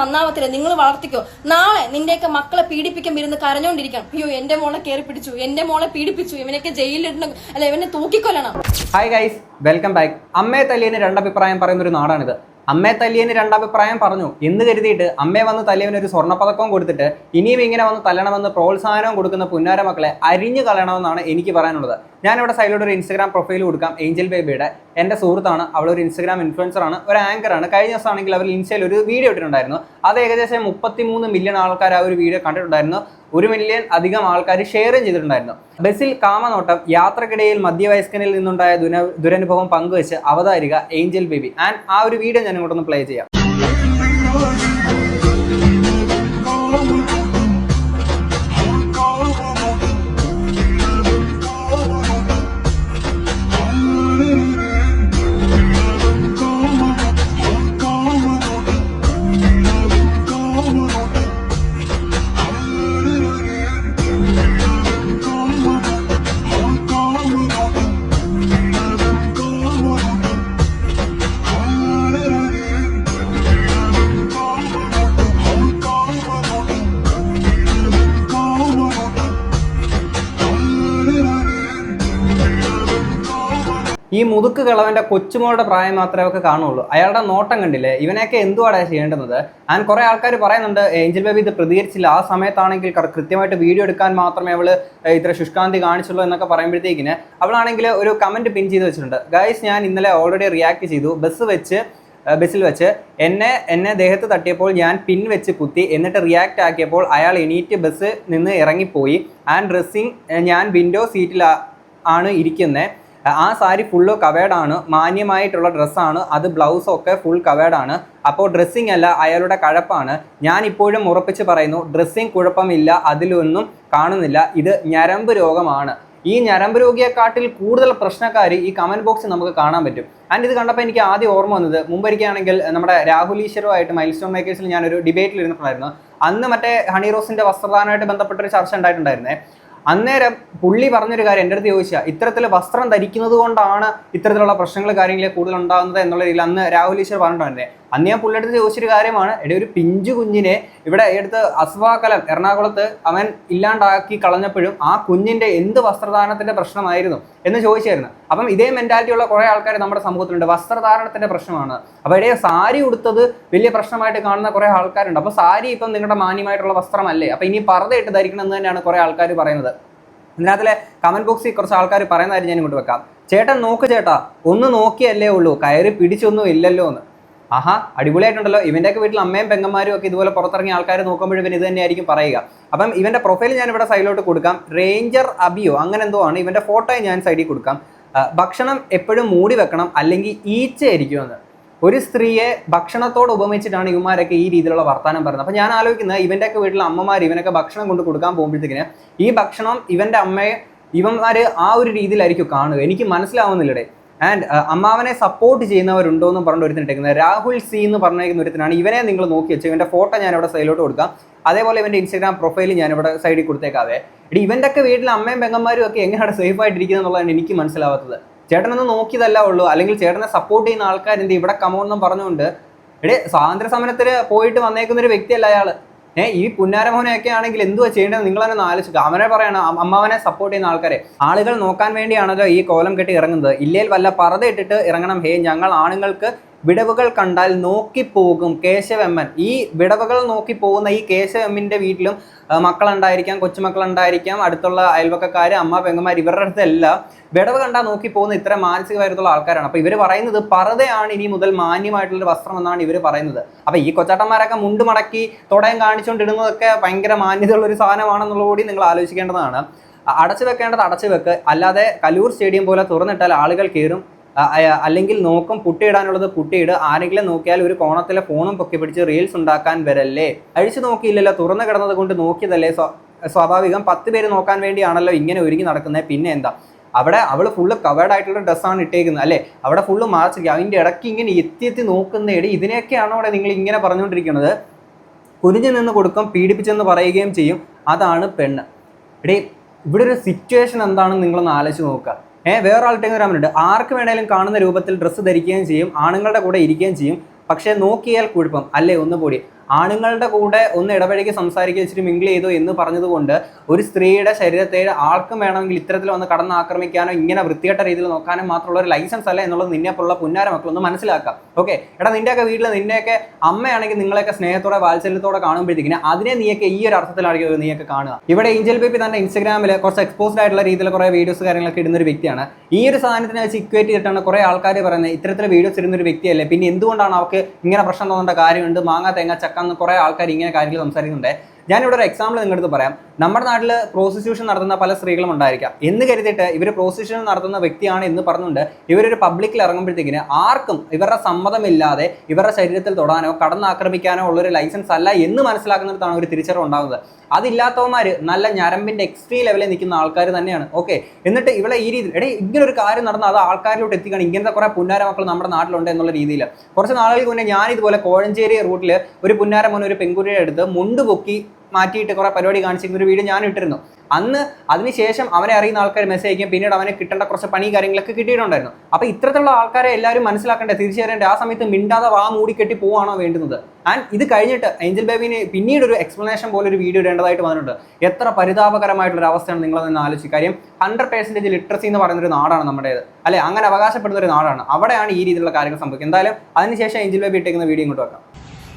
നന്നാവത്തില്ല. നിങ്ങൾ വളർത്തിക്കോ. നാളെ നിന്റെയൊക്കെ മക്കളെ പീഡിപ്പിക്കാൻ ഇരുന്ന് കരഞ്ഞോണ്ടിരിക്കണം. അയ്യോ എന്റെ മോളെ കയറി പിടിച്ചു. എന്റെ മോളെ പീഡിപ്പിച്ചു. ഇവനൊക്കെ ജയിലിലിടണം. അല്ല ഇവനെ തൂക്കിക്കൊല്ലണം. ഹായ് ഗൈസ് വെൽക്കം ബാക്ക് അമ്മയെ തല്ലിയതിന് രണ്ടഭിപ്രായം പറയുന്ന ഒരു നാടാണിത്. അമ്മയെ തല്ലിയതിന് രണ്ടഭിപ്രായം പറഞ്ഞു. എന്ന് കരുതിയിട്ട് അമ്മയെ വന്ന് തല്ലിയവന് ഒരു സ്വർണപ്പതക്കവും കൊടുത്തിട്ട് ഇനിയും ഇങ്ങനെ വന്ന് തല്ലണമെന്ന് പ്രോത്സാഹനവും കൊടുക്കുന്ന പുന്നാര മക്കളെ അരിഞ്ഞു കളയണമെന്നാണ് എനിക്ക് പറയാനുള്ളത്. ഞാനിവിടെ സൈഡിലൂടെ ഒരു ഇൻസ്റ്റാഗ്രാം പ്രൊഫൈൽ കൊടുക്കാം. ഏഞ്ചൽ ബേബിയുടെ എന്റെ സുഹൃത്താണ്. അവളൊരു ഇൻസ്റ്റാഗ്രാം ഇൻഫ്ലുവൻസറാണ് ഒരു ആങ്കറാണ് കഴിഞ്ഞ ദിവസമാണെങ്കിൽ അവർ ഇൻസ്റ്റയിൽ ഒരു വീഡിയോ ഇട്ടിട്ടുണ്ടായിരുന്നു. അത് ഏകദേശം മുപ്പത്തിമൂന്ന് മില്യൺ ആൾക്കാർ ആ ഒരു വീഡിയോ കണ്ടിട്ടുണ്ടായിരുന്നു. ഒരു മില്യൺ അധികം ആൾക്കാർ ഷെയറും ചെയ്തിട്ടുണ്ടായിരുന്നു. ബസ്സിൽ കാമനോട്ടം യാത്രക്കിടയിൽ മധ്യവയസ്കനിൽ നിന്നുണ്ടായ ദുന ദുരനുഭവം പങ്കുവെച്ച് അവതാരിക ഏഞ്ചൽ ബേബി. ആൻഡ് ആ ഒരു വീഡിയോ ഞാൻ ഇങ്ങോട്ടൊന്ന് പ്ലേ ചെയ്യാം. ഈ മുതുക്ക് കിളവന്റെ കൊച്ചുമോളുടെ പ്രായം മാത്രമേ ഒക്കെ കാണുള്ളൂ. അയാളുടെ നോട്ടം കണ്ടില്ലേ? ഇവനെയൊക്കെ എന്തുവാടാ ചെയ്യേണ്ടത് ആൻഡ് കുറെ ആൾക്കാർ പറയുന്നുണ്ട് ഏഞ്ചൽ ബേബി ഇത് പ്രതികരിച്ചില്ല. ആ സമയത്താണെങ്കിൽ കൃത്യമായിട്ട് വീഡിയോ എടുക്കാൻ മാത്രമേ അവൾ ഇത്ര ശുഷ്കാന്തി കാണിച്ചുള്ളൂ എന്നൊക്കെ പറയുമ്പോഴത്തേക്കിന് അവളാണെങ്കിൽ ഒരു കമന്റ് പിൻ ചെയ്ത് വെച്ചിട്ടുണ്ട്. ഗൈസ് ഞാൻ ഇന്നലെ ഓൾറെഡി റിയാക്ട് ചെയ്തു. ബസ് വെച്ച് ബസ്സിൽ വെച്ച് എന്നെ എന്നെ ദേഹത്ത് തട്ടിയപ്പോൾ ഞാൻ പിൻ വെച്ച് കുത്തി. എന്നിട്ട് റിയാക്ട് ആക്കിയപ്പോൾ അയാൾ എണീറ്റ് ബസ് നിന്ന് ഇറങ്ങിപ്പോയി. ആൻഡ് ഡ്രസ്സിങ് ഞാൻ വിൻഡോ സീറ്റിൽ ആണ് ഇരിക്കുന്നത് ആ സാരി ഫുള്ള് കവേഡാണ് മാന്യമായിട്ടുള്ള ഡ്രസ്സാണ് അത് ബ്ലൗസൊക്കെ ഫുൾ കവേഡാണ് അപ്പോൾ ഡ്രസ്സിങ് അല്ല അയാളുടെ കഴപ്പാണ്. ഞാൻ ഇപ്പോഴും ഉറപ്പിച്ച് പറയുന്നു ഡ്രസ്സിങ് കുഴപ്പമില്ല അതിലൊന്നും കാണുന്നില്ല. ഇത് ഞരമ്പ് രോഗമാണ്. ഈ ഞരമ്പ് രോഗിയെക്കാട്ടിൽ കൂടുതൽ പ്രശ്നക്കാർ ഈ കമന്റ് ബോക്സിൽ നമുക്ക് കാണാൻ പറ്റും. ആൻഡ് ഇത് കണ്ടപ്പോൾ എനിക്ക് ആദ്യം ഓർമ്മ വന്നത് മുമ്പൊരിക്കുകയാണെങ്കിൽ നമ്മുടെ രാഹുൽ ഈശ്വറുമായിട്ട് മൈൽ സ്റ്റോൺ മേക്കേഴ്സിൽ ഞാനൊരു ഡിബേറ്റിൽ ഇരുന്നിട്ടുണ്ടായിരുന്നു അന്ന് മറ്റേ ഹണി റോസിന്റെ വസ്ത്രദാനമായിട്ട് ബന്ധപ്പെട്ടൊരു ചർച്ച ഉണ്ടായിട്ടുണ്ടായിരുന്നേ. അന്നേരം പുള്ളി പറഞ്ഞൊരു കാര്യം എന്റെ അടുത്ത് ചോദിച്ചാൽ ഇത്തരത്തിൽ വസ്ത്രം ധരിക്കുന്നത് കൊണ്ടാണ് ഇത്തരത്തിലുള്ള പ്രശ്നങ്ങൾ കാര്യങ്ങൾ കൂടുതൽ ഉണ്ടാകുന്നത് എന്നുള്ള രീതിയിൽ അന്ന് രാഹുൽ ഈശ്വർ പറഞ്ഞിട്ടുണ്ടായിരുന്നേ അന്ന് ഞാൻ പുള്ളിയെടുത്ത് ചോദിച്ചൊരു കാര്യമാണ്. എടി ഒരു പിഞ്ചു കുഞ്ഞിനെ ഇവിടെ എടുത്ത് അസ്വാകലം എറണാകുളത്ത് അവൻ ഇല്ലാണ്ടാക്കി കളഞ്ഞപ്പോഴും ആ കുഞ്ഞിന്റെ എന്ത് വസ്ത്രധാരണത്തിന്റെ പ്രശ്നമായിരുന്നു എന്ന് ചോദിച്ചായിരുന്നു. അപ്പം ഇതേ മെന്റാലിറ്റി ഉള്ള കുറേ ആൾക്കാർ നമ്മുടെ സമൂഹത്തിലുണ്ട്. വസ്ത്രധാരണത്തിന്റെ പ്രശ്നമാണ്. അപ്പോൾ ഇടയെ സാരി ഉടുത്തത് വലിയ പ്രശ്നമായിട്ട് കാണുന്ന കുറേ ആൾക്കാരുണ്ട്. അപ്പോൾ സാരി ഇപ്പം നിങ്ങളുടെ മാന്യമായിട്ടുള്ള വസ്ത്രമല്ലേ? അപ്പോൾ ഇനി പറതയിട്ട് ധരിക്കണം എന്ന് തന്നെയാണ് കുറേ ആൾക്കാർ പറയുന്നത്. ഇതിനകത്തിലെ കമന്റ് ബോക്സിൽ കുറച്ച് ആൾക്കാർ പറയുന്ന കാര്യം ഞാൻ ഇങ്ങോട്ട് വെക്കാം. ചേട്ടൻ നോക്ക് ചേട്ടാ ഒന്ന് നോക്കിയല്ലേ ഉള്ളൂ. കയറി പിടിച്ചൊന്നും ഇല്ലല്ലോ എന്ന് ആഹാ അടിപൊളിയായിട്ടുണ്ടല്ലോ. ഇവന്റെയൊക്കെ വീട്ടിൽ അമ്മയും പെങ്ങന്മാരും ഒക്കെ ഇതുപോലെ പുറത്തിറങ്ങിയ ആൾക്കാർ നോക്കുമ്പോഴും ഇവൻ ഇത് തന്നെയായിരിക്കും പറയുക. അപ്പം ഇവന്റെ പ്രൊഫൈൽ ഞാൻ ഇവിടെ സൈഡിലോട്ട് കൊടുക്കാം. റേഞ്ചർ അബിയോ അങ്ങനെ എന്തോ ആണ് ഇവന്റെ ഫോട്ടോയും ഞാൻ സൈഡിൽ കൊടുക്കാം. ഭക്ഷണം എപ്പോഴും മൂടി വെക്കണം അല്ലെങ്കിൽ ഈച്ചയായിരിക്കുമെന്ന് ഒരു സ്ത്രീയെ ഭക്ഷണത്തോട് ഉപമിച്ചിട്ടാണ് ഇവന്മാരൊക്കെ ഈ രീതിയിലുള്ള വർത്തമാനം പറയുന്നത്. അപ്പം ഞാൻ ആലോചിക്കുന്നത് ഇവന്റെയൊക്കെ വീട്ടിലെ അമ്മമാർ ഇവനൊക്കെ ഭക്ഷണം കൊണ്ട് കൊടുക്കാൻ പോകുമ്പോഴത്തേക്കിന് ഈ ഭക്ഷണം ഇവന്റെ അമ്മയെ ഇവന്മാർ ആ ഒരു രീതിയിലായിരിക്കും കാണുക. എനിക്ക് മനസ്സിലാവുന്നില്ലടേ. ആൻഡ് അമ്മാവനെ സപ്പോർട്ട് ചെയ്യുന്നവരുണ്ടോ എന്ന് പറഞ്ഞു ഒരുത്തിനിട്ടേക്കുന്നത് രാഹുൽ സി എന്ന് പറഞ്ഞിരിക്കുന്ന ഒരുത്തിനാണ്. ഇവനെ നിങ്ങൾ നോക്കി വെച്ചു ഇവന്റെ ഫോട്ടോ ഞാൻ ഇവിടെ സൈഡിലോട്ട് കൊടുക്കാം. അതേപോലെ ഇവന്റെ ഇൻസ്റ്റാഗ്രാം പ്രൊഫൈൽ ഞാൻ ഇവിടെ സൈഡിൽ കൊടുത്തേക്കാവേ. ഇടി ഇവന്റെയൊക്കെ വീട്ടിൽ അമ്മയും പെങ്ങന്മാരും ഒക്കെ എങ്ങനെയാണ് സേഫ് ആയിട്ടിരിക്കുന്നത് എന്നുള്ളതാണ് എനിക്ക് മനസ്സിലാവാത്തത്. ചേട്ടനൊന്ന് നോക്കിയതല്ല ഉള്ളൂ. അല്ലെങ്കിൽ ചേട്ടനെ സപ്പോർട്ട് ചെയ്യുന്ന ആൾക്കാർ എന്ത് ഇവിടെ കമോണെന്നും പറഞ്ഞുകൊണ്ട് എടേ സ്വാതന്ത്ര്യ സമരത്തിൽ പോയിട്ട് വന്നേക്കുന്ന ഒരു വ്യക്തിയല്ല അയാൾ ഏഹ് ഈ പുന്നാരമോഹനൊക്കെ ആണെങ്കിൽ എന്തുവാ ചെയ്യേണ്ടത്? നിങ്ങൾ തന്നെ ആലോചിച്ചു അവനെ പറയണം അമ്മാവനെ സപ്പോർട്ട് ചെയ്യുന്ന ആൾക്കാരെ. ആളുകൾ നോക്കാൻ വേണ്ടിയാണല്ലോ ഈ കോലം കെട്ടി ഇറങ്ങുന്നത്. ഇല്ലേൽ വല്ല പറത ഇട്ടിട്ട് ഇറങ്ങണം. ഹേ ഞങ്ങൾ ആണുങ്ങൾക്ക് വിടവുകൾ കണ്ടാൽ നോക്കിപ്പോകും കേശവമ്മൻ. ഈ വിടവുകൾ നോക്കി പോകുന്ന ഈ കേശവമ്മിന്റെ വീട്ടിലും മക്കളുണ്ടായിരിക്കാം കൊച്ചുമക്കളുണ്ടായിരിക്കാം അടുത്തുള്ള അയൽവക്കക്കാർ അമ്മ പെങ്ങന്മാർ ഇവരുടെ അടുത്തെല്ലാം വിടവ് കണ്ടാൽ നോക്കി പോകുന്ന ഇത്ര മാനസികമായിട്ടുള്ള ആൾക്കാരാണ്. അപ്പോൾ ഇവർ പറയുന്നത് പറതയാണ് ഇനി മുതൽ മാന്യമായിട്ടുള്ള വസ്ത്രം എന്നാണ് ഇവർ പറയുന്നത്. അപ്പോൾ ഈ കൊച്ചാട്ടന്മാരൊക്കെ മുണ്ട് മടക്കി തുടയം കാണിച്ചുകൊണ്ടിടുന്നതൊക്കെ ഭയങ്കര മാന്യതയുള്ള ഒരു സാധനമാണെന്നുള്ള കൂടി നിങ്ങൾ ആലോചിക്കേണ്ടതാണ്. അടച്ചു വെക്കേണ്ടത് അടച്ചു വെക്ക്. അല്ലാതെ കലൂർ സ്റ്റേഡിയം പോലെ തുറന്നിട്ടാൽ ആളുകൾ കയറും. അല്ലെങ്കിൽ നോക്കും പുട്ടിയിടാനുള്ളത് പുട്ടിയിട് ആരെങ്കിലും നോക്കിയാൽ ഒരു കോണത്തിലെ ഫോണും പൊക്കി പിടിച്ച് റീൽസ് ഉണ്ടാക്കാൻ വരല്ലേ? അഴിച്ചു നോക്കിയില്ലല്ലോ തുറന്നു കിടന്നത് കൊണ്ട് നോക്കിയതല്ലേ? സ്വാഭാവികം പത്ത് പേര് നോക്കാൻ വേണ്ടിയാണല്ലോ ഇങ്ങനെ ഒരുങ്ങി നടക്കുന്നത് പിന്നെ എന്താ? അവിടെ അവൾ ഫുള്ള് കവേർഡ് ആയിട്ടുള്ള ഡ്രസ്സാണ് ഇട്ടേക്കുന്നത് അല്ലേ? അവിടെ ഫുള്ള് മാർച്ച് അതിന്റെ ഇടയ്ക്ക് ഇങ്ങനെ എത്തി എത്തി നോക്കുന്ന. എടി ഇതിനെയൊക്കെയാണോ അവിടെ നിങ്ങൾ ഇങ്ങനെ പറഞ്ഞുകൊണ്ടിരിക്കുന്നത്? കുനിഞ്ഞു നിന്ന് കൊടുക്കും പീഡിപ്പിച്ചെന്ന് പറയുകയും ചെയ്യും. അതാണ് പെണ്ണ്. ഇടേ ഇവിടെ ഒരു സിറ്റുവേഷൻ എന്താണെന്ന് നിങ്ങളൊന്ന് ആലോചിച്ച് നോക്കുക. ഏഹ് വേറെ ആൾട്ടെ ഉണ്ട് ആർക്ക് വേണേലും കാണുന്ന രൂപത്തിൽ ഡ്രസ്സ് ധരിക്കുകയും ചെയ്യും ആണുങ്ങളുടെ കൂടെ ഇരിക്കുകയും ചെയ്യും. പക്ഷേ നോക്കിയാൽ കുഴപ്പം. അല്ലേ? ഒന്ന് ആണുങ്ങളുടെ കൂടെ ഒന്ന് ഇടപഴകി സംസാരിക്കുക ഇച്ചിരി മിങ്കിൾ ചെയ്തു എന്ന് പറഞ്ഞതുകൊണ്ട് ഒരു സ്ത്രീയുടെ ശരീരത്തെ ആർക്കും വേണമെങ്കിൽ ഇത്തരത്തിൽ വന്ന് കടന്നാക്രമിക്കാനോ ഇങ്ങനെ വൃത്തികെട്ട രീതിയിൽ നോക്കാനും മാത്രമുള്ള ഒരു ലൈസൻസ് അല്ല എന്നുള്ളത് നിന്നെ പോലുള്ള പുന്നാര മക്കളൊന്ന് മനസ്സിലാക്കാം. ഓക്കെ എടാ നിന്റെയൊക്കെ വീട്ടിൽ നിന്നെയൊക്കെ അമ്മയാണെങ്കിൽ നിങ്ങളെയൊക്കെ സ്നേഹത്തോടെ വാത്സല്യത്തോടെ കാണുമ്പോഴത്തേക്കിന് അതിനെ നീയൊക്കെ ഈ ഒരു അർത്ഥത്തിലായിരിക്കും നീയൊക്കെ കാണുക. ഇവിടെ ഏഞ്ചൽ ബേബി തന്നെ ഇൻസ്റ്റാഗ്രാമിൽ കുറച്ച് എക്സ്പോസ്ഡ് ആയിട്ടുള്ള രീതിയിൽ കുറേ വീഡിയോസ് കാര്യങ്ങളൊക്കെ ഇടുന്ന ഒരു വ്യക്തിയാണ്. ഈ ഒരു സാധനത്തിനെ വെച്ച് ഇക്വേറ്റ് ചെയ്തിട്ടാണ് കുറേ ആൾക്കാർ പറയുന്നത് ഇത്തരത്തിലെ വീഡിയോസ് ഇടുന്ന ഒരു വ്യക്തിയല്ലേ? പിന്നെ എന്തുകൊണ്ടാണ് അവർക്ക് ഇങ്ങനെ പ്രശ്നം തോന്നേണ്ട കാര്യമുണ്ട്? മാങ്ങ തേങ്ങ ചക്ക എന്ന് കുറേ ആൾക്കാർ ഇങ്ങനെ കാര്യങ്ങൾ സംസാരിക്കുന്നുണ്ട്. ഞാനിവിടെ ഒരു എക്സാമ്പിൾ നിങ്ങളുടെ അടുത്ത് പറയാം. നമ്മുടെ നാട്ടിൽ പ്രോസിക്യൂഷൻ നടത്തുന്ന പല സ്ത്രീകളും ഉണ്ടായിരിക്കാം. എന്ന് കരുതിയിട്ട് ഇവർ പ്രോസിക്യൂഷൻ നടത്തുന്ന വ്യക്തിയാണ് എന്ന് പറഞ്ഞുകൊണ്ട് ഇവരൊരു പബ്ലിക്കിൽ ഇറങ്ങുമ്പോഴത്തേക്കിന് ആർക്കും ഇവരുടെ സമ്മതമില്ലാതെ ഇവരുടെ ശരീരത്തിൽ തൊടാനോ കടന്നാക്രമിക്കാനോ ഉള്ളൊരു ലൈസൻസ് അല്ല എന്ന് മനസ്സിലാക്കുന്നിടത്താണ് ഒരു തിരിച്ചറിവ് ഉണ്ടാകുന്നത്. അതില്ലാത്തവന്മാർ നല്ല ഞരമ്പിന്റെ എക്സ്ട്രീം ലെവലിൽ നിൽക്കുന്ന ആൾക്കാർ തന്നെയാണ്. ഓക്കെ എന്നിട്ട് ഇവിടെ ഈ രീതിയിൽ എടേ ഇങ്ങനെ ഒരു കാര്യം നടന്ന് അത് ആൾക്കാരിലോട്ട് എത്തിക്കണം. ഇങ്ങനത്തെ കുറേ പുന്നാര മക്കൾ നമ്മുടെ നാട്ടിലുണ്ട് എന്നുള്ള രീതിയിൽ കുറച്ച് നാളുകൾക്ക് മുന്നേ ഞാൻ ഇതുപോലെ കോഴഞ്ചേരി റൂട്ടിൽ ഒരു പുന്നാര ഒരു പെൺകുട്ടിയുടെ എടുത്ത് മുണ്ട് പൊക്കി മാറ്റിയിട്ട് കുറേ പരിപാടി കാണിച്ചിരുന്ന ഒരു വീഡിയോ ഞാൻ ഇട്ടിരുന്നു. അന്ന് അതിനുശേഷം അവനെ അറിയുന്ന ആൾക്കാർ മെസ്സേജ് അയക്കും പിന്നീട് അവനെ കിട്ടേണ്ട കുറച്ച് പണി കാര്യങ്ങളൊക്കെ കിട്ടിയിട്ടുണ്ടായിരുന്നു. അപ്പോൾ ഇത്തരത്തിലുള്ള ആൾക്കാരെ എല്ലാവരും മനസ്സിലാക്കേണ്ടത് തിരിച്ചറിയേണ്ടത് ആ സമയത്ത് മിണ്ടാതെ വാ മൂടിക്കെട്ടി പോവാണോ വേണ്ടുന്നത്. ആൻഡ് ഇത് കഴിഞ്ഞിട്ട് ഏഞ്ചൽ ബേബിന് പിന്നീട് ഒരു എക്സ്പ്ലനേഷൻ പോലെ ഒരു വീഡിയോ ഇടേണ്ടതായിട്ട് വന്നിട്ടുണ്ട്. എത്ര പരിതാപകരമായിട്ടുള്ള ഒരു അവസ്ഥയാണ് നിങ്ങളതൊന്ന് ആലോചിച്ച്. കാര്യം ഹൺഡ്രഡ് പേഴ്സന്റേജ് ലിറ്ററസി എന്ന് പറയുന്ന ഒരു നാടാണ് നമ്മുടേത്. അല്ലെ? അങ്ങനെ അവകാശപ്പെടുന്ന ഒരു നാടാണ്. അവിടെയാണ് ഈ രീതിയിലുള്ള കാര്യങ്ങൾ സംഭവിക്കുന്നത്. എന്തായാലും അതിനുശേഷം ഏഞ്ചൽ ബേബി ഇട്ടേക്കുന്ന വീഡിയോ ഇങ്ങോട്ട് വെക്കാം.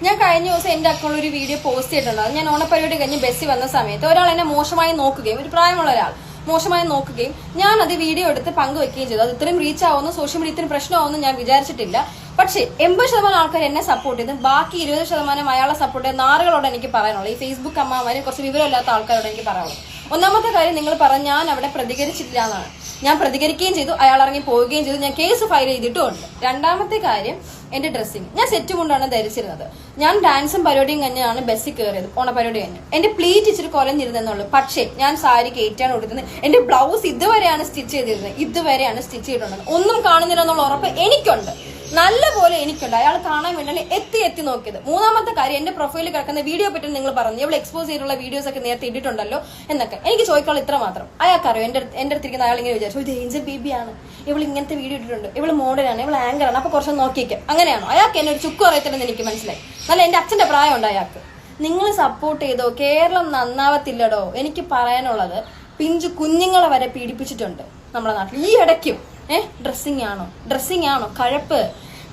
ഞാൻ കഴിഞ്ഞ ദിവസം എന്റെ അക്കൗണ്ടിൽ ഒരു വീഡിയോ പോസ്റ്റ് ചെയ്തിട്ടുണ്ട് അത് ഞാൻ ഓണപ്പരിപാടി കഴിഞ്ഞ് ബസ്സിൽ വന്ന സമയത്ത് ഒരാൾ എന്നെ മോശമായി നോക്കുകയും ഒരു പ്രായമുള്ള ഒരാൾ മോശമായി നോക്കുകയും ഞാൻ അത് വീഡിയോ എടുത്ത് പങ്കുവെക്കുകയും ചെയ്തു. അത് ഇത്രയും റീച്ച് ആവുമെന്ന് സോഷ്യൽ മീഡിയ ഇത്രയും പ്രശ്നമാവുമെന്ന് ഞാൻ വിചാരിച്ചിട്ടില്ല. പക്ഷേ എൺപത് ശതമാനം ആൾക്കാർ എന്നെ സപ്പോർട്ട് ചെയ്ത്. ബാക്കി ഇരുപത് ശതമാനം അയാളെ സപ്പോർട്ട് ചെയ്ത നാറുകളോട് എനിക്ക് പറയാനുള്ളൂ ഈ ഫേസ്ബുക്ക് അമ്മമാരും കുറച്ച് വിവരമില്ലാത്ത ആൾക്കാരോട് എനിക്ക് പറയാനുള്ളൂ ഒന്നാമത്തെ കാര്യം നിങ്ങൾ പറഞ്ഞ ഞാൻ അവിടെ പ്രതികരിച്ചിട്ടില്ല എന്നാണ്. ഞാൻ പ്രതികരിക്കുകയും ചെയ്തു അയാൾ ഇറങ്ങി പോവുകയും ചെയ്തു. ഞാൻ കേസ് ഫയൽ ചെയ്തിട്ടുമുണ്ട് രണ്ടാമത്തെ കാര്യം എന്റെ ഡ്രസ്സിങ് ഞാൻ സെറ്റ് കൊണ്ടാണ് ധരിച്ചിരുന്നത്. ഞാൻ ഡാൻസും പരിപാടിയും കഴിഞ്ഞാണ് ബസ്സിൽ കയറിയത് ഓണപരിപാടി കഴിഞ്ഞു. എന്റെ പ്ലീറ്റ് ഇച്ചിരി കൊലഞ്ഞിരുന്നെന്നുള്ളൂ പക്ഷേ ഞാൻ സാരി കയറ്റാണ് കൊടുക്കുന്നത് എന്റെ ബ്ലൗസ് ഇതുവരെയാണ് സ്റ്റിച്ച് ചെയ്തിരുന്നത്. ഇതുവരെയാണ് സ്റ്റിച്ച് ചെയ്തിട്ടുള്ളത്. ഒന്നും കാണുന്നില്ല എന്നുള്ള ഉറപ്പ് എനിക്കുണ്ട്. നല്ല പോലെ എനിക്കുണ്ട്. അയാൾ കാണാൻ വേണ്ടിയാണ് എത്തി എത്തി നോക്കിയത്. മൂന്നാമത്തെ കാര്യം എന്റെ പ്രൊഫൈലിൽ കിടക്കുന്ന വീഡിയോ പറ്റി നിങ്ങൾ പറഞ്ഞു. ഇവിടെ എക്സ്പോസ് ചെയ്തിട്ടുള്ള വീഡിയോസ് ഒക്കെ നേരത്തെ ഇട്ടിട്ടുണ്ടല്ലോ എന്നൊക്കെ. എനിക്ക് ചോദിക്കാനുള്ള ഇത്ര മാത്രം. അയാൾക്കറിയോ എന്റെ എന്റെ അടുത്തിരിക്കുന്ന അയാൾ ഇങ്ങനെ വിചാരിച്ചു ഇത് ഏഞ്ചൽ ബേബിയാണ് ഇവൾ ഇങ്ങനത്തെ വീഡിയോ ഇട്ടിട്ടുണ്ട്. ഇവൾ മോഡലാണ് ഇവൾ ആങ്കറാണ് അപ്പൊ കുറച്ച് നോക്കിയേക്കാം. അങ്ങനെയാണോ? അയാൾക്ക് എന്നെ ഒരു ചുക്ക് അറിയത്തില്ലെന്ന് എനിക്ക് മനസ്സിലായി. നല്ല എന്റെ അച്ഛന്റെ പ്രായമുണ്ട് അയാൾക്ക്. നിങ്ങൾ സപ്പോർട്ട് ചെയ്തോ? കേരളം നന്നാവത്തില്ലടോ? എനിക്ക് പറയാനുള്ളത് പിഞ്ചു കുഞ്ഞുങ്ങളെ വരെ പീഡിപ്പിച്ചിട്ടുണ്ട് നമ്മുടെ നാട്ടിൽ. ഈ ഇടയ്ക്കും ഏഹ് ഡ്രസ്സിങ് ആണോ? ഡ്രസ്സിങ് ആണോ? കഴപ്പ്.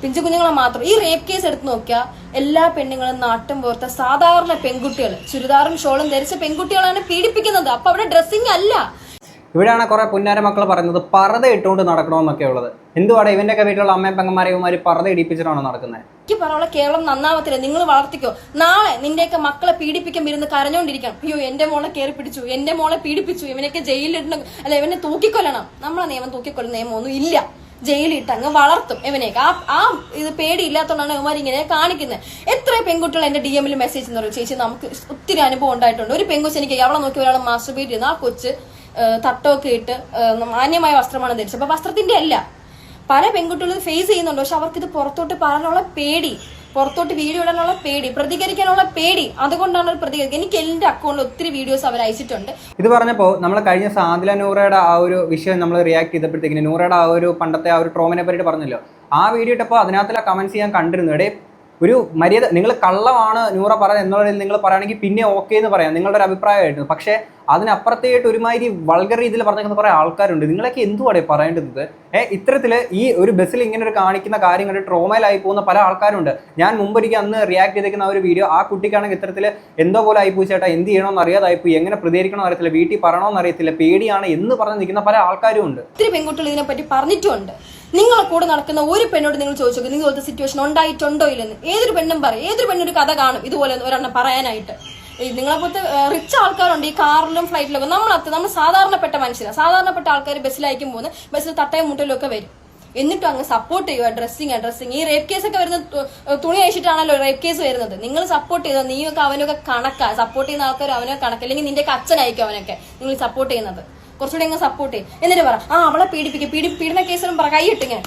പിഞ്ചു കുഞ്ഞുങ്ങളെ മാത്രം. ഈ റേപ്പ് കേസ് എടുത്ത് നോക്കിയാൽ എല്ലാ പെണ്ണുങ്ങളും നാട്ടും പോർത്ത സാധാരണ പെൺകുട്ടികൾ ചുരിദാറും ഷോളും ധരിച്ച പെൺകുട്ടികളാണ് പീഡിപ്പിക്കുന്നത്. അപ്പൊ അവിടെ ഡ്രസ്സിങ് അല്ല. ഇവിടെയാണ് കുറെ പുന്നാര മക്കൾ പറയുന്നത് പറത ഇട്ടുകൊണ്ട് നടക്കണമെന്നൊക്കെ ഉള്ളത്. എന്തുവാടെ ഇവന്റെയൊക്കെ വീട്ടിലുള്ള അമ്മയും പെങ്ങന്മാരെ ഇവന്മാര് പറത ഇടിപ്പിച്ചിട്ടാണോ നടക്കുന്നത് എനിക്ക് പറയാനുള്ള കേരളം നന്നാവത്തില്ല. നിങ്ങൾ വളർത്തിക്കോ. നാളെ നിന്റെയൊക്കെ മക്കളെ പീഡിപ്പിക്കാൻ ഇരുന്ന് കരഞ്ഞോണ്ടിരിക്കണം. അയ്യോ എന്റെ മോളെ കയറി പിടിച്ചു. എന്റെ മോളെ പീഡിപ്പിച്ചു. ഇവനൊക്കെ ജയിലിടണം അല്ല ഇവനെ തൂക്കിക്കൊല്ലണം. നമ്മളെ നിയമം തൂക്കിക്കൊല്ലുന്ന നിയമമൊന്നും ഇല്ല. ജയിലിട്ട് അങ്ങ് വളർത്തും ഇവനേക്ക് ആ ആ ഇത് പേടിയില്ലാത്തതുകൊണ്ടാണ് ഇവന്മാർ ഇങ്ങനെ കാണിക്കുന്നത് എത്ര പെൺകുട്ടികൾ എന്റെ ഡി എമ്മിൽ മെസ്സേജ് എന്ന് പറയും ചേച്ചി നമുക്ക് ഒത്തിരി അനുഭവം ഉണ്ടായിട്ടുണ്ട്. ഒരു പെൺകൊച്ച് എനിക്ക് അവളെ നോക്കി ഒരാൾ മാസ്റ്റർബേറ്റ് പേടി ആ കൊച്ച് തട്ടമൊക്കെ ഇട്ട് മാന്യമായ വസ്ത്രമാണ് ധരിച്ചത്. അപ്പൊ വസ്ത്രത്തിന്റെ അല്ല. പല പെൺകുട്ടികളും ഫേസ് ചെയ്യുന്നുണ്ട്. പക്ഷെ അവർക്ക് ഇത് പുറത്തോട്ട് പറയാനുള്ള പേടി. പുറത്തോട്ട് വീഡിയോ ഇടാനുള്ള പേടി. പ്രതികരിക്കാനുള്ള പേടി. അതുകൊണ്ടാണ് അവർ പ്രതികരിക്കുക എനിക്ക് എന്റെ അക്കൗണ്ടിൽ ഒത്തിരി വീഡിയോസ് അവർ അയച്ചിട്ടുണ്ട്. ഇത് പറഞ്ഞപ്പോൾ നമ്മൾ കഴിഞ്ഞ സാദില നൂറയുടെ ആ ഒരു വിഷയം നമ്മൾ റിയാക്ട് ചെയ്തപ്പോഴത്തേക്കിന് നൂറയുടെ ആ ഒരു പണ്ടത്തെ ആ ഒരു ട്രോമിനെ പറ്റി പറഞ്ഞല്ലോ. ആ വീഡിയോ ഇട്ടപ്പോൾ അതിനകത്തുള്ള കമന്റ്സ് ഞാൻ കണ്ടിരുന്നു. എടേ ഒരു മര്യാദ നിങ്ങൾ കള്ളമാണ് നൂറ പറയുന്നത് എന്നുള്ളതിൽ നിങ്ങൾ പറയുകയാണെങ്കിൽ പിന്നെ ഓക്കെ എന്ന് പറയാം. നിങ്ങളുടെ ഒരു അഭിപ്രായമായിരുന്നു. പക്ഷേ അതിനപ്പുറത്തേട്ട് ഒരുമാതിരി വൾഗർ രീതിയിൽ പറഞ്ഞിരിക്കുന്ന കുറേ ആൾക്കാരുണ്ട്. നിങ്ങളൊക്കെ എന്തുവാടെ പറയേണ്ടത്? ഏ ഇത്തരത്തിൽ ഈ ഒരു ബസ്സിൽ ഇങ്ങനെ ഒരു കാണിക്കുന്ന കാര്യം കണ്ട് ട്രോമയിലായി പോകുന്ന പല ആൾക്കാരുണ്ട്. ഞാൻ മുമ്പൊരിക്കൽ അന്ന് റിയാക്ട് ചെയ്തിരിക്കുന്ന ആ ഒരു വീഡിയോ ആ കുട്ടിക്കാണെങ്കിൽ ഇത്തരത്തിൽ എന്തോ പോലെ ആയിപ്പോയി ചേട്ടാ എന്ത് ചെയ്യണമെന്ന് അറിയാതായിപ്പോയി എങ്ങനെ പ്രതികരിക്കണമെന്ന് അറിയത്തില്ല വീട്ടിൽ പറയണമെന്ന് അറിയത്തില്ല. പേടിയാണ് എന്ന് പറഞ്ഞു നിൽക്കുന്ന പല ആൾക്കാരും ഉണ്ട്. ഒത്തിരി പെൺകുട്ടികൾ ഇതിനെപ്പറ്റി പറഞ്ഞിട്ടുണ്ട്. നിങ്ങളെ കൂടെ നടക്കുന്ന ഒരു പെണ്ണോട് നിങ്ങൾ ചോദിച്ചു നിങ്ങൾ ഇതുപോലത്തെ സിറ്റുവേഷൻ ഉണ്ടായിട്ടുണ്ടോ ഇല്ലെന്ന്? ഏതൊരു പെണ്ണും പറയും. ഏതൊരു പെണ്ണൊരു കഥ കാണും ഇതുപോലെ ഒരെണ്ണം പറയാനായിട്ട്. നിങ്ങളെപ്പോലത്തെ റിച്ച് ആൾക്കാരുണ്ട് ഈ കാറിലും ഫ്ലൈറ്റിലും ഫ്ലൈറ്റിലൊക്കെ നമ്മളത്ത് നമ്മൾ സാധാരണപ്പെട്ട മനുഷ്യരാണ് സാധാരണപ്പെട്ട ആൾക്കാർ ബസ്സിലായിരിക്കും പോകുന്നത് ബസ്സിൽ തട്ടയും മുട്ടലും ഒക്കെ വരും. എന്നിട്ടും അങ്ങ് സപ്പോർട്ട് ചെയ്യുക ഡ്രസ്സിങ് ഡ്രസ്സിങ് ഈ റേപ്പ് കേസ് ഒക്കെ വരുന്ന തുണി അയച്ചിട്ടാണല്ലോ റേപ്പ് കേസ് വരുന്നത്. നിങ്ങൾ സപ്പോർട്ട് ചെയ്തോ നീയൊക്കെ അവനൊക്കെ കണക്കാ. സപ്പോർട്ട് ചെയ്യുന്ന ആൾക്കാർ അവനൊക്കെ കണക്ക്. അല്ലെങ്കിൽ നിന്റെ അച്ഛനായിരിക്കും അവനൊക്കെ നിങ്ങൾ സപ്പോർട്ട് ചെയ്യുന്നത്. കുറച്ചുകൂടി അങ്ങ് സപ്പോർട്ട് ചെയ്യും. എന്നിട്ട് പറ ആ അവളെ പീഡിപ്പിക്കും. പീഡി പീഡന കേസിലും പറ. കൈയിട്ടിങ്ങനെ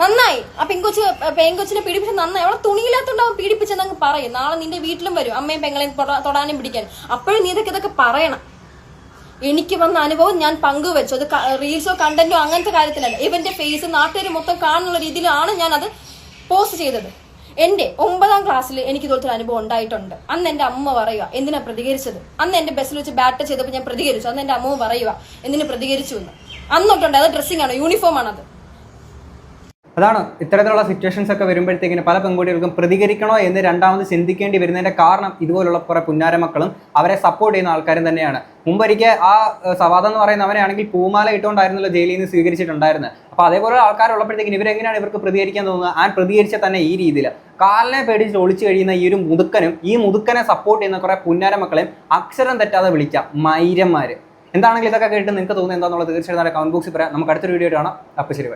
നന്നായി. ആ പെങ്കൊച്ച് പെങ്കൊച്ചിനെ പീഡിപ്പിച്ച് നന്നായി. അവളെ തുണിയില്ലാത്തോണ്ട് അവൻ പീഡിപ്പിച്ചെന്ന് അങ്ങ് പറയും. നാളെ നിന്റെ വീട്ടിലും വരും അമ്മയും പെങ്ങളെയും തൊട- തൊടാനും പിടിക്കാൻ. അപ്പോഴും നീ ഇതൊക്കെ ഇതൊക്കെ പറയണം. എനിക്ക് വന്ന അനുഭവം ഞാൻ പങ്കുവെച്ചു. അത് റീൽസോ കണ്ടന്റോ അങ്ങനത്തെ കാര്യത്തിലല്ല. ഇവന്റെ ഫേസ് നാട്ടുകാർ മൊത്തം കാണുന്ന രീതിയിലാണ് ഞാൻ അത് പോസ്റ്റ് ചെയ്തത്. എന്റെ ഒമ്പതാം ക്ലാസ്സിൽ എനിക്ക് ഇതുപോലത്തെ ഒരു അനുഭവം ഉണ്ടായിട്ടുണ്ട്. അന്ന് എന്റെ അമ്മ പറയുക എന്തിനാ പ്രതികരിച്ചത്? അന്ന് എന്റെ ബസ്സിൽ വെച്ച് ബാറ്റ് ചെയ്തപ്പോൾ ഞാൻ പ്രതികരിച്ചു. അന്ന് എന്റെ അമ്മ പറയുക എന്തിനു പ്രതികരിച്ചു എന്ന്? അന്നൊട്ടുണ്ട് അത് ഡ്രസ്സിംഗ് ആണ് യൂണിഫോം ആണത്. അതാണ് ഇത്തരത്തിലുള്ള സിറ്റുവേഷൻസ് ഒക്കെ വരുമ്പോഴത്തേക്കിന് പല പെൺകുട്ടികൾക്കും പ്രതികരിക്കണോ എന്ന് രണ്ടാമത് ചിന്തിക്കേണ്ടി വരുന്നതിന്റെ കാരണം ഇതുപോലുള്ള കുറേ പുന്നാര മക്കളും അവരെ സപ്പോർട്ട് ചെയ്യുന്ന ആൾക്കാരും തന്നെയാണ്. മുമ്പൊരിക്കൽ ആ സവാദം എന്ന് പറയുന്ന അവനാണെങ്കിൽ പൂമാല ഇട്ടുകൊണ്ടായിരുന്നല്ലോ ജയിലിൽ നിന്ന് സ്വീകരിച്ചിട്ടുണ്ടായിരുന്നത്. അപ്പോൾ അതേപോലെ ആൾക്കാരുള്ളപ്പോഴത്തേക്കിന് ഇവരെങ്ങനെയാണ് ഇവർക്ക് പ്രതികരിക്കാൻ തോന്നുന്നത് ആൻ പ്രതികരിച്ച തന്നെ ഈ രീതിയിൽ. കാലിനെ പേടിച്ച് ഒളിച്ചു കഴിയുന്ന ഈ ഒരു മുതുക്കനും ഈ മുതുക്കനെ സപ്പോർട്ട് ചെയ്യുന്ന കുറേ പുന്നാര മക്കളെയും അക്ഷരം തെറ്റാതെ വിളിക്കാം. മൈരന്മാർ എന്താണെങ്കിലും ഇതൊക്കെ കേട്ട് നിങ്ങൾക്ക് തോന്നുന്നത് എന്താണെന്നുള്ളത് തീർച്ചയായിട്ടും കമന്റ് ബോക്സിൽ പറയാം. നമുക്ക് അടുത്തൊരു വീഡിയോ കാണാം. അപ്പോൾ ശരി.